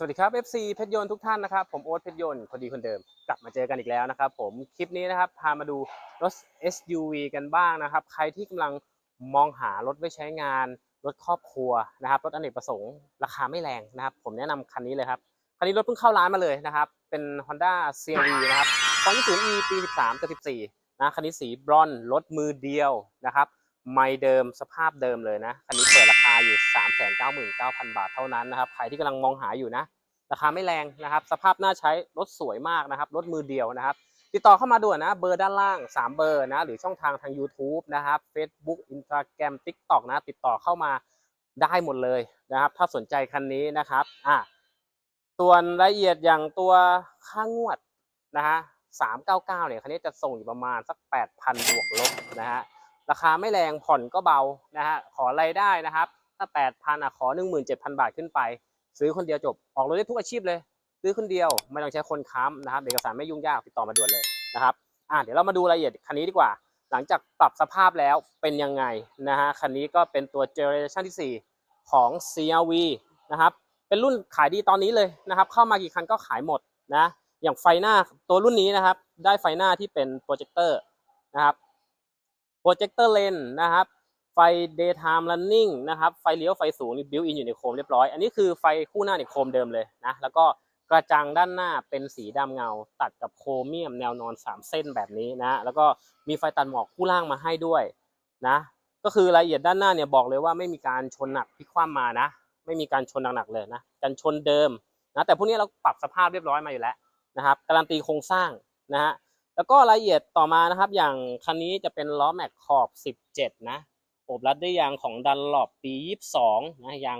สวัสดีครับ FC เพชรยนต์ทุกท่านนะครับ ผมโอ๊ตเพชรยนต์คนดีคนเดิม กลับมาเจอกันอีกแล้วนะครับ ผมคลิปนี้นะครับพามาดูรถ SUV กันบ้างนะครับ ใครที่กำลังมองหารถไว้ใช้งาน รถครอบครัวนะครับ รถอเนกประสงค์ราคาไม่แรงนะครับ ผมแนะนำคันนี้เลยครับคันนี้รถเพิ่งเข้าร้านมาเลยนะครับ เป็น Honda CR-V นะครับ2.0 E ปี 13-14นะคันนี้สีบรอนซ์รถมือเดียวนะครับ ไม่เดิมสภาพเดิมเลยนะคันนี้เปิดราคาอยู่ 399,000 บาทเท่านั้นนะครับ ใครที่กำลังมองหาอยู่นะ ราคาไม่แรงนะครับ สภาพน่าใช้ รถสวยมากนะครับ รถมือเดียวนะครับ ติดต่อเข้ามาด่วนนะ เบอร์ด้านล่าง 3 เบอร์นะ หรือช่องทางทาง YouTube นะครับ Facebook Instagram TikTok นะ ติดต่อเข้ามาได้หมดเลยนะครับ ถ้าสนใจคันนี้นะครับ อะ ส่วนรายละเอียดอย่างตัวค่างวดนะฮะ399เนี่ย คันนี้จะส่งอยู่ประมาณสัก 8,000 บวกลบนะฮะ ราคาไม่แรงผ่อนก็เบานะฮะขอรายได้นะครับ ถ้า8,000อะขอ17,000บาทขึ้นไป ซื้อคนเดียวจบ ออกรถได้ทุกอาชีพเลย ซื้อคนเดียวไม่ต้องใช้คนค้ำนะครับเอกสารไม่ยุ่งยากติดต่อมาด่วนเลยนะครับอะเดี๋ยวเรามาดูรายละเอียดคันนี้ดีกว่า หลังจากปรับสภาพแล้วเป็นยังไงนะฮะคันนี้ก็เป็นตัวเจเนอเรชันที่ 4 ของ CRV นะครับเป็นรุ่นขายดีตอนนี้เลยนะครับ เข้ามากี่คันก็ขายหมดนะอย่างไฟหน้าตัวรุ่นนี้นะครับ ได้ไฟหน้าที่เป็นโปรเจคเตอร์นะครับ เจคเตอร์เลนนะครับ ไฟ daytime running นะครับ ไฟเลี้ยวไฟสูงนี่ built in อยู่ในโคมเรียบร้อย อันนี้คือไฟคู่หน้าในโคมเดิมเลยนะ แล้วก็กระจังด้านหน้าเป็นสีดำเงา ตัดกับโครเมียมแนวนอน 3 เส้นแบบนี้นะ แล้วก็มีไฟตัดหมอกคู่ล่างมาให้ด้วยนะ ก็คือรายละเอียดด้านหน้าเนี่ยบอกเลยว่าไม่มีการชนหนักพลิกคว่ำมานะ ไม่มีการชนหนักๆเลยนะกันชนเดิมนะแต่พวกนี้เราปรับสภาพเรียบร้อยมาอยู่แล้วนะครับการันตีโครงสร้างนะฮะ แล้วก็รายละเอียดต่อมานะครับ อย่างคันนี้จะเป็นล้อแม็กขอบ 17 นะโอบรัดด้วยยางของดันหลอบปี 22 นะยาง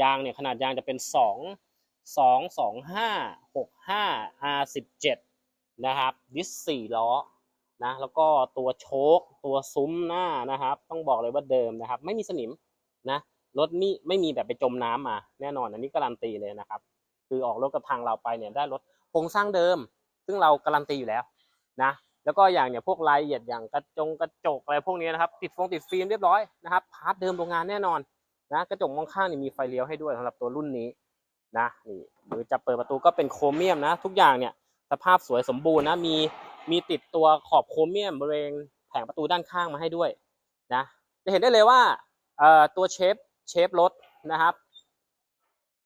ยางเนี่ยขนาดยางจะเป็น 2 2 2 5 6 5 R17 นะครับดิส4ล้อนะแล้วก็ตัวโชคตัวซุ้มหน้านะครับ ต้องบอกเลยว่าเดิมนะครับ ไม่มีสนิมนะรถมีไม่มีแบบไปจมน้ำมาแน่นอนอันนี้การันตีเลยนะครับ คือออกรถกับทางเราไปเนี่ยได้รถโครงสร้างเดิม ซึ่งเราการันตีอยู่แล้ว นะแล้วก็อย่างเนี่ยพวกรายละเอียดอย่างกระจงกระจกอะไรพวกนี้นะครับ ติดฟงติดฟิล์มเรียบร้อยนะครับพาร์ทเดิมโรงงานแน่นอนนะกระจกมองข้างนี่มีไฟเลี้ยวให้ด้วยสำหรับตัวรุ่นนี้นะนี่หรือจะเปิดประตูก็เป็นโครเมียมนะ ทุกอย่างเนี่ยสภาพสวยสมบูรณ์นะมีมีติดตัวขอบโครเมียมบริเวณแผงประตูด้านข้างมาให้ด้วยนะจะเห็นได้เลยว่าเอ่อตัวเชฟเชฟรถนะครับ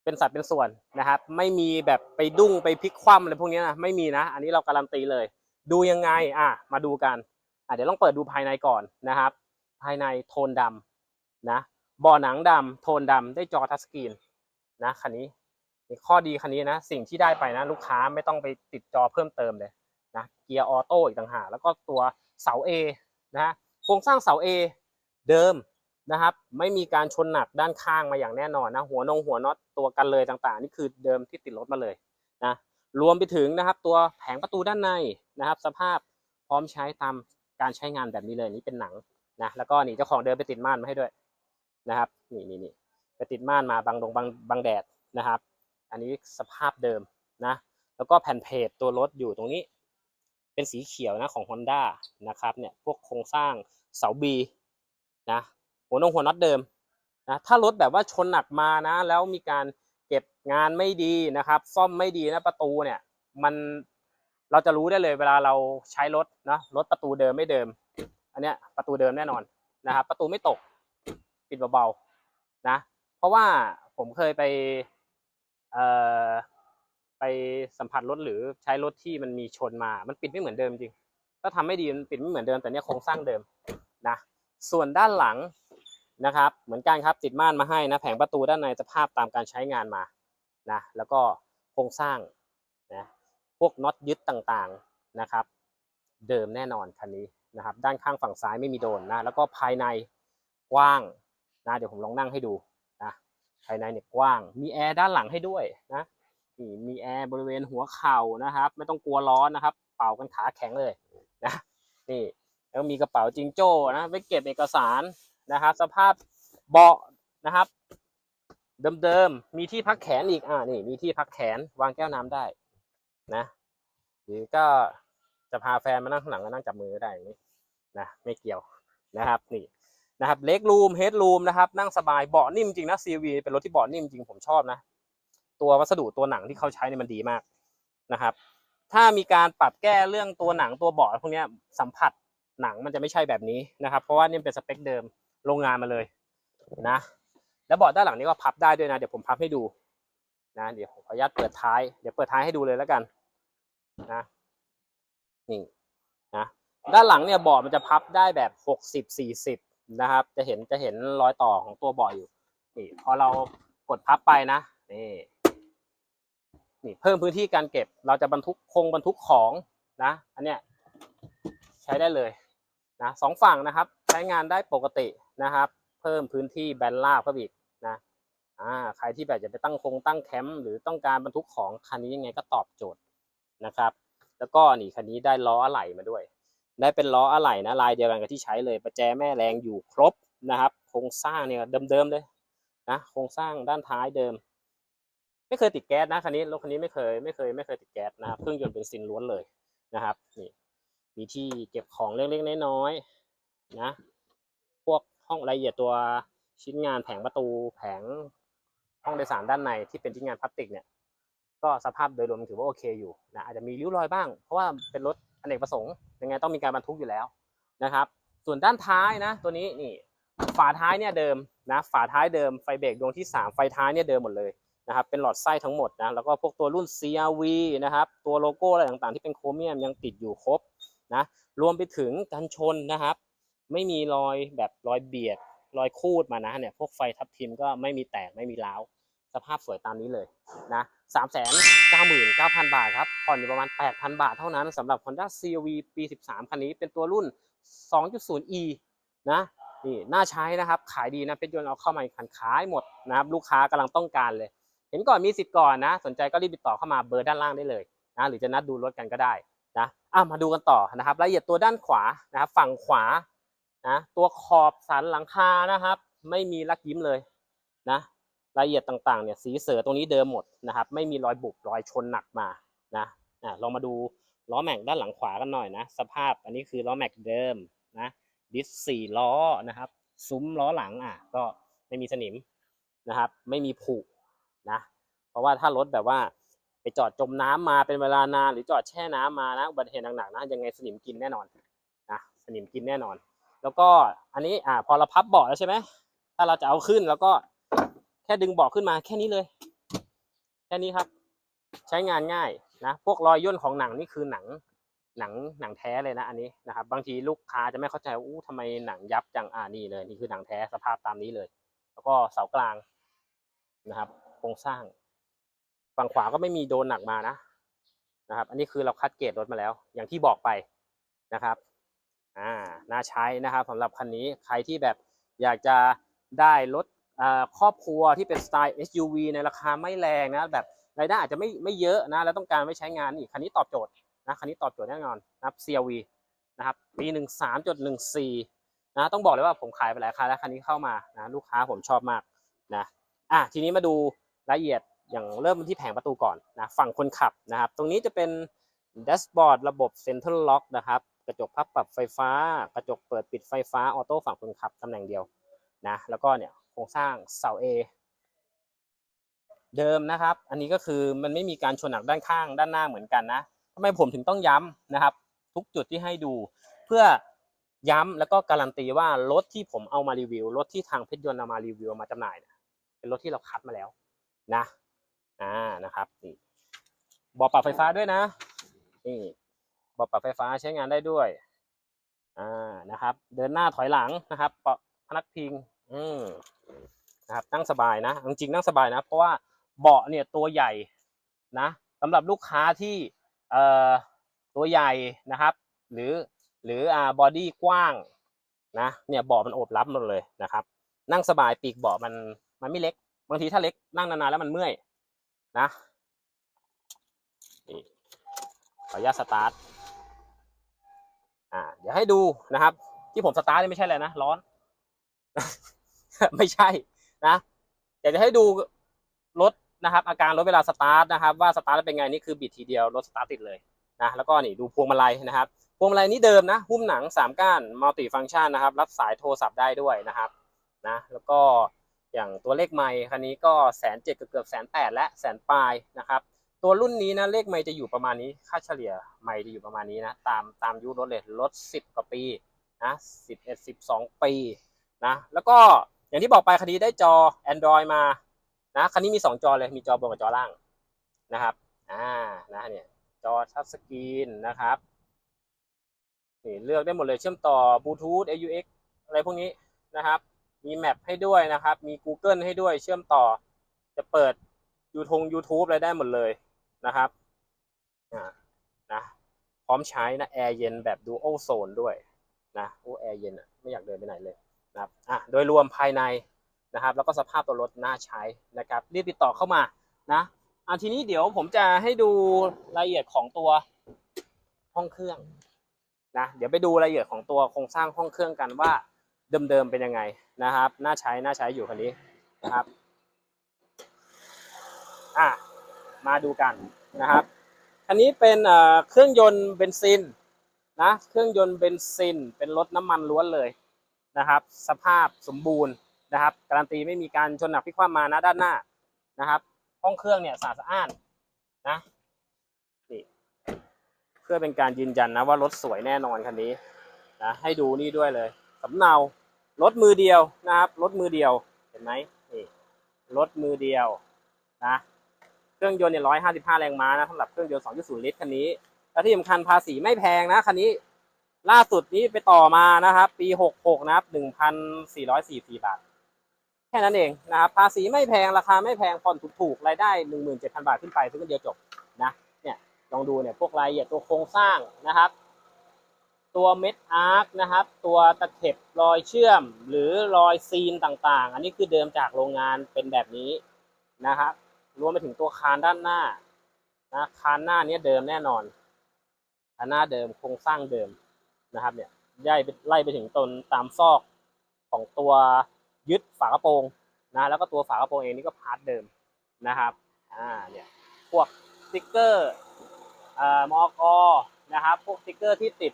เป็นสัดเป็นส่วนนะครับ ไม่มีแบบไปดุ้งไปพลิกคว่ำอะไรพวกนี้นะไม่มีนะ อันนี้เราการันตีเลย ดูยังไงอะมาดูกันอะเดี๋ยวลองเปิดดูภายในก่อนนะครับ ภายในโทนดำนะบ่อหนังดำโทนดำได้จอทัชสกรีนนะคันนี้นี่ข้อดีคันนี้นะสิ่งที่ได้ไปนะลูกค้าไม่ต้องไปติดจอเพิ่มเติมเลยนะเกียร์ออโต้อีกต่างหากแล้วก็ตัวเสา A นะโครงสร้างเสา A เดิมนะครับ ไม่มีการชนหนักด้านข้างมาอย่างแน่นอนนะหัวนงหัวน็อตตัวกันเลยต่างๆ นี่คือเดิมที่ติดรถมาเลย รวมไปถึงนะครับ ตัวแผงประตูด้านในนะครับ สภาพพร้อมใช้ตามการใช้งานแบบนี้เลยนี่เป็นหนังนะแล้วก็นี่เจ้าของเดินไปติดม่านมาให้ด้วยนะครับ นี่นี่นี่ไปติดม่านมาบังดงบังบังแดดนะครับ อันนี้สภาพเดิมนะ แล้วก็แผ่นเพจตัวรถอยู่ตรงนี้ เป็นสีเขียวนะของ Honda นะครับเนี่ยพวกโครงสร้างเสาบีนะหัวนงหัวน็อตเดิมนะถ้ารถแบบว่าชนหนักมานะ แล้วมีการ งานไม่ดีนะครับ ซ่อมไม่ดีนะประตูเนี่ยมันเราจะรู้ได้เลยเวลาเราใช้รถนะรถประตูเดิมไม่เดิม อันเนี้ยประตูเดิมแน่นอนนะครับ ประตูไม่ตกปิดเบาๆนะ เพราะว่าผมเคยไปเอ่อไปสัมผัสรถหรือใช้รถที่มันมีชนมา มันปิดไม่เหมือนเดิมจริงถ้าทำไม่ดีมันปิดไม่เหมือนเดิมแต่เนี้ยโครงสร้างเดิมนะ ส่วนด้านหลังนะครับ เหมือนกันครับติดม่านมาให้นะแผงประตูด้านในสภาพตามการใช้งานมา นะแล้วก็โครงสร้างนะพวกน็อตยึดต่างๆนะครับ เดิมแน่นอนคันนี้นะครับ ด้านข้างฝั่งซ้ายไม่มีโดนนะแล้วก็ภายในกว้างนะเดี๋ยวผมลองนั่งให้ดูนะภายในเนี่ยกว้าง มีแอร์ด้านหลังให้ด้วยนะนี่มีแอร์บริเวณหัวเข่านะครับ ไม่ต้องกลัวร้อนนะครับ เป่ากันขาแข็งเลยนะนี่แล้วมีกระเป๋าจิงโจ้นะไว้เก็บเอกสารนะครับ สภาพเบาะนะครับ เดิมๆ มีที่พักแขนอีก อ่า นี่ มีที่พักแขน วางแก้วน้ำได้ นะ หรือก็จะพาแฟนมานั่งข้างหลังก็นั่งจับมือได้นี้นะ ไม่เกี่ยวนะครับ นี่ นะครับ เล็กรูม เฮดรูมนะครับ นั่งสบาย เบาะนิ่มจริงนะ CV เป็นรถที่เบาะนิ่มจริง ผมชอบนะ ตัววัสดุตัวหนังที่เขาใช้เนี่ยมันดีมากนะครับ ถ้ามีการปรับแก้เรื่องตัวหนังตัวเบาะพวกนี้สัมผัสหนังมันจะไม่ใช่แบบนี้นะครับ เพราะว่านี่เป็นสเปคเดิม โรงงานมาเลยนะ แล้วเบาะด้านหลังนี้ก็พับได้ด้วยนะ เดี๋ยวผมพับให้ดูนะ เดี๋ยวผมขออนุญาตเปิดท้าย เดี๋ยวเปิดท้ายให้ดูเลยแล้วกันนะ นี่นะ ด้านหลังเนี่ยเบาะมันจะพับได้แบบหกสิบสี่สิบนะครับ จะเห็นจะเห็นรอยต่อของตัวเบาะอยู่ นี่พอเรากดพับไปนะ นี่นี่เพิ่มพื้นที่การเก็บ เราจะบรรทุกคงบรรทุกของนะ อันเนี้ยใช้ได้เลยนะสองฝั่งนะครับ ใช้งานได้ปกตินะครับ เพิ่มพื้นที่แบนลาบเข้าไปอีก อ่าใครที่แบบจะไปตั้งคงตั้งแคมป์หรือต้องการบรรทุกของคันนี้ยังไงก็ตอบโจทย์นะครับ แล้วก็นี่คันนี้ได้ล้ออะไหล่มาด้วย ได้เป็นล้ออะไหล่นะลายเดียวกันกับที่ใช้เลยประแจแม่แรงอยู่ครบนะครับ โครงสร้างเนี่ยเดิมๆเลยนะโครงสร้างด้านท้ายเดิม ไม่เคยติดแก๊สนะคันนี้รถคันนี้ไม่เคยไม่เคยไม่เคยติดแก๊สนะครับเครื่องยนต์เป็นซินล้วนเลยนะครับนี่มีที่เก็บของเล็กๆน้อยๆนะ พวกห้องรายละเอียดตัวชิ้นงานแผงประตูแผง ห้องโดยสารด้านในที่เป็นชิ้นงานพลาสติกเนี่ยก็สภาพโดยรวมถือว่าโอเคอยู่นะอาจจะมีริ้วรอยบ้าง เพราะว่าเป็นรถอเนกประสงค์ยังไงต้องมีการบรรทุกอยู่แล้วนะครับ ส่วนด้านท้ายนะตัวนี้นี่ฝาท้ายเนี่ยเดิมนะฝาท้ายเดิมไฟเบรกดวงที่ 3 ไฟท้ายเนี่ยเดิมหมดเลยนะครับเป็นหลอดไส้ทั้งหมดนะแล้วก็พวกตัวรุ่น CRV นะครับตัวโลโก้อะไรต่างๆ ที่เป็นโครเมียมยังติดอยู่ครบนะรวมไปถึงกันชนนะครับ ไม่มีรอยแบบรอยเบียด รอยคูดมานะเนี่ยพวกไฟทับทิมก็ไม่มีแตกไม่มีร้าว สภาพสวยตามนี้เลยนะสามแสนเก้าหมื่นเก้าพันบาทครับ ผ่อนอยู่ประมาณแปดพันบาทเท่านั้นสำหรับ Honda CRV ปี13คันนี้เป็นตัวรุ่น 2.0e นะนี่น่าใช้นะครับ ขายดีนะเพชรยนต์เอาเข้ามาคันขายหมดนะครับลูกค้ากำลังต้องการเลย เห็นก่อนมีสิทธิ์ก่อนนะ สนใจก็รีบติดต่อเข้ามาเบอร์ด้านล่างได้เลยนะหรือจะนัดดูรถกันก็ได้นะอะมาดูกันต่อนะครับรายละเอียดตัวด้านขวานะครับฝั่งขวานะตัวขอบสันหลังคานะครับ ไม่มีลักยิ้มเลยนะ รายละเอียดต่างๆเนี่ยสีเสือตรงนี้เดิมหมดนะครับ ไม่มีรอยบุบรอยชนหนักมานะอะลองมาดูล้อแม็กด้านหลังขวากันหน่อยนะ สภาพอันนี้คือล้อแม็กเดิมนะดิสสี่ล้อนะครับซุ้มล้อหลังอะก็ไม่มีสนิมนะครับ ไม่มีผุนะเพราะว่าถ้ารถแบบว่าไปจอดจมน้ำมาเป็นเวลานานหรือจอดแช่น้ำมานะอุบัติเหตุหนักๆนะยังไงสนิมกินแน่นอนนะสนิมกินแน่นอน แล้วก็อันนี้อ่าพอเราพับเบาะแล้วใช่ไหมถ้าเราจะเอาขึ้นแล้วก็ ค่ดึงบาะขึ้นมาแค่นี้เลย แค่นี้ครับ ใช้งานง่ายนะ พวกรอยย่นของหนังนี่คือหนังหนังหนังแท้เลยนะอันนี้นะครับ บางทีลูกค้าจะไม่เข้าใจว่าอู้ทำไมหนังยับจังอ่านี่เลยนี่คือหนังแท้สภาพตามนี้เลย แล้วก็เสากลางนะครับโครงสร้าง ฝั่งขวาก็ไม่มีโดนหนักมานะนะครับ อันนี้คือเราคัดเกรดรถมาแล้ว อย่างที่บอกไปนะครับอ่าน่าใช้นะครับสำหรับคันนี้ใครที่แบบอยากจะได้รถ ครอบครัวที่เป็นสไตล์ SUV ในราคาไม่แรงนะแบบรายได้อาจจะไม่ไม่เยอะนะแล้วต้องการไว้ใช้งานนี่คันนี้ตอบโจทย์นะคันนี้ตอบโจทย์แน่นอนนะครับ CRV นะครับปีหนึ่งสามจุดหนึ่งซีนะต้องบอกเลยว่าผมขายไปหลายคันแล้วคันนี้เข้ามานะลูกค้าผมชอบมากนะอะทีนี้มาดูรายละเอียดอย่างเริ่มที่แผงประตูก่อนนะฝั่งคนขับนะครับ ตรงนี้จะเป็นแดชบอร์ดระบบเซ็นทรัลล็อกนะครับกระจกพับปรับไฟฟ้า กระจกเปิดปิดไฟฟ้าออโต้ฝั่งคนขับตำแหน่งเดียวนะแล้วก็เนี่ย ครงสร้างเสา A เดิมนะครับ อันนี้ก็คือมันไม่มีการชนหนักด้านข้างด้านหน้าเหมือนกันนะทำไมผมถึงต้องย้ำนะครับ ทุกจุดที่ให้ดู เพื่อย้ำแล้วก็การันตีว่ารถที่ผมเอามารีวิวรถที่ทางเพชรยนต์เอามารีวิวมาจำหน่ายเนี่ยเป็นรถที่เราคัดมาแล้วนะอ่านะครับนี่บาะปรับไฟฟ้าด้วยนะนี่บาะปรับไฟฟ้าใช้งานได้ด้วยอ่านะครับ เดินหน้าถอยหลังนะครับเบาะพนักพิง อืมนะครับนั่งสบายนะจริงๆนั่งสบายนะ เพราะว่าเบาะเนี่ยตัวใหญ่นะสำหรับลูกค้าที่เอ่อตัวใหญ่นะครับ หรือหรืออ่าบอดี้กว้างนะเนี่ยเบาะมันโอบรับหมดเลยนะครับ นั่งสบายปีกเบาะมันมันไม่เล็ก บางทีถ้าเล็กนั่งนานๆแล้วมันเมื่อยนะนี่ขออนุญาตสตาร์ทอ่าเดี๋ยวให้ดูนะครับ ที่ผมสตาร์ทนี่ไม่ใช่เลยนะ ร้อน ไม่ใช่นะเดี๋ยวจะให้ดูรถนะครับ อาการรถเวลาสตาร์ทนะครับ ว่าสตาร์ทเป็นไงนี่คือบิดทีเดียวรถสตาร์ทติดเลยนะแล้วก็นี่ดูพวงมาลัยนะครับ พวงมาลัยนี้เดิมนะ หุ้มหนังสามก้านมัลติฟังก์ชันนะครับ รับสายโทรศัพท์ได้ด้วยนะครับนะแล้วก็อย่างตัวเลขไมค์คันนี้ก็แสนเจ็ดเกือบแสนแปดและแสนปลายนะครับ ตัวรุ่นนี้นะเลขไมค์จะอยู่ประมาณนี้ค่าเฉลี่ยไมค์จะอยู่ประมาณนี้นะตามตามยุครถเลยรถสิบกว่าปีนะสิบเอ็ดสิบสองปีนะแล้วก็ อย่างที่บอกไปคันนี้ได้จอ Android มานะคันนี้มี 2 จอเลยมีจอบนกับจอล่างนะครับอ่านะเนี่ยจอทัชสกรีนนะครับนี่เลือกได้หมดเลยเชื่อมต่อบลูทูธ AUX อะไรพวกนี้นะครับมีแมปให้ด้วยนะครับ มี Google ให้ด้วยเชื่อมต่อ จะเปิดยูทง YouTube อะไรได้หมดเลยนะครับอ่านะพร้อมใช้นะแอร์เย็นแบบ Dual Zone ด้วยนะโอ้แอร์เย็นอะไม่อยากเดินไปไหนเลย นะครับอะโดยรวมภายในนะครับ แล้วก็สภาพตัวรถน่าใช้นะครับรีบติดต่อเข้ามานะอะทีนี้เดี๋ยวผมจะให้ดูรายละเอียดของตัวห้องเครื่องนะเดี๋ยวไปดูรายละเอียดของตัวโครงสร้างห้องเครื่องกันว่าเดิมๆเป็นยังไงนะครับน่าใช้น่าใช้อยู่คันนี้นะครับอะมาดูกันนะครับอันนี้เป็นเอ่อเครื่องยนต์เบนซินนะเครื่องยนต์เบนซินเป็นรถน้ำมันล้วนเลย นะครับ สภาพสมบูรณ์นะครับ การันตีไม่มีการชนหนักพลิกคว่ำมานะด้านหน้านะครับ ห้องเครื่องเนี่ยสะอาดสะอ้านนะนี่เพื่อเป็นการยืนยันนะว่ารถสวยแน่นอนคันนี้นะให้ดูนี่ด้วยเลยสำเนารถมือเดียวนะครับรถมือเดียวเห็นไหมนี่รถมือเดียวนะเครื่องยนต์เนี่ยร้อยห้าสิบห้าแรงม้านะสำหรับเครื่องยนต์สองจุดศูนย์ลิตรคันนี้และที่สำคัญภาษีไม่แพงนะคันนี้ ล่าสุดนี้ไปต่อมานะครับ ปีหกหกนะครับหนึ่งพันสี่ร้อยสี่สี่บาท แค่นั้นเองนะครับ ภาษีไม่แพง ราคาไม่แพงผ่อนถูกๆรายได้หนึ่งหมื่นเจ็ดพันบาทขึ้นไปซื้อกันเดียวจบนะเนี่ยลองดูเนี่ยพวกรายละเอียดตัวโครงสร้างนะครับ ตัวเม็ดอาร์คนะครับ ตัวตะเข็บรอยเชื่อมหรือรอยซีนต่างๆ อันนี้คือเดิมจากโรงงานเป็นแบบนี้นะครับรวมไปถึงตัวคานด้านหน้านะคานหน้าเนี้ยเดิมแน่นอนคานหน้าเดิมโครงสร้างเดิม นะครับเนี่ยไล่ไปไล่ไปถึงตนตามซอกของตัวยึดฝากระโปรงนะแล้วก็ตัวฝากระโปรงเองนี่ก็พาร์ทเดิมนะครับอ่าเนี่ยพวกสติ๊กเกอร์อ่อมอกนะครับพวกสติ๊กเกอร์ที่ติด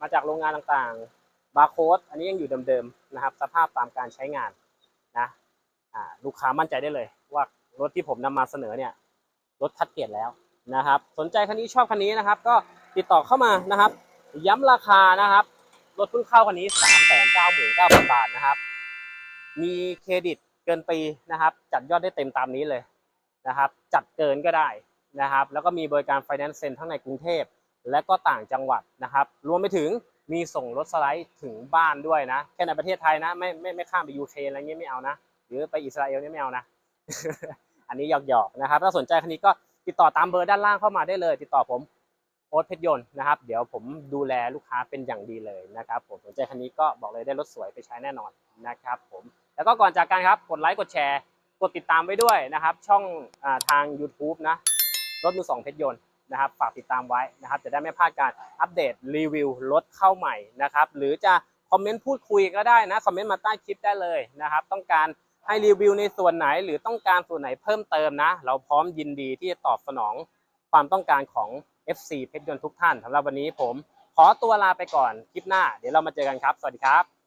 มาจากโรงงานต่างๆบาร์โค้ดอันนี้ยังอยู่เดิมๆนะครับ สภาพตามการใช้งานนะอ่าลูกค้ามั่นใจได้เลย ว่ารถที่ผมนำมาเสนอเนี่ยรถคัดเกียรแล้วนะครับ สนใจคันนี้ชอบคันนี้นะครับ ก็ติดต่อเข้ามานะครับ ย้ำราคานะครับ รถเพิ่งเข้าคันนี้ 3 9 9 0 0 0 บาทนะครับ มีเครดิตเกินปีนะครับ จัดยอดได้เต็มตามนี้เลยนะครับ จัดเกินก็ได้นะครับ แล้วก็มีบริการไฟแนนซ์เซ็นทั้งในกรุงเทพและก็ต่างจังหวัดนะครับ รวมไปถึงมีส่งรถสไลด์ถึงบ้านด้วยนะ แค่ในประเทศไทยนะ ไม่ไม่ไม่ข้ามไปยูเครนอะไรเงี้ยไม่เอานะ หรือไปอิสราเอลเนี่ยไม่เอานะ อันนี้หยอกๆนะครับ ถ้าสนใจคันนี้ก็ติดต่อตามเบอร์ด้านล่างเข้ามาได้เลย ติดต่อผม โอ๊ตเพชรยนต์นะครับ เดี๋ยวผมดูแลลูกค้าเป็นอย่างดีเลยนะครับ ผมสนใจคันนี้ก็บอกเลยได้รถสวยไปใช้แน่นอนนะครับ ผมแล้วก็ก่อนจากกันครับกดไลค์กดแชร์ กดติดตามไว้ด้วยนะครับ ช่องอทาง YouTube นะรถมือสองเพชรยนต์นะครับฝากติดตามไว้นะครับ จะได้ไม่พลาดการอัปเดตรีวิวรถเข้าใหม่นะครับ หรือจะคอมเมนต์พูดคุยก็ได้นะคอมเมนต์มาใต้คลิปได้เลยนะครับ ต้องการให้รีวิวในส่วนไหนหรือต้องการส่วนไหนเพิ่มเติมนะ เราพร้อมยินดีที่จะตอบสนองความต้องการของ FC เพชรยนต์ทุกท่านสำหรับวันนี้ผม ขอตัวลาไปก่อนคลิปหน้า เดี๋ยวเรามาเจอกันครับ สวัสดีครับ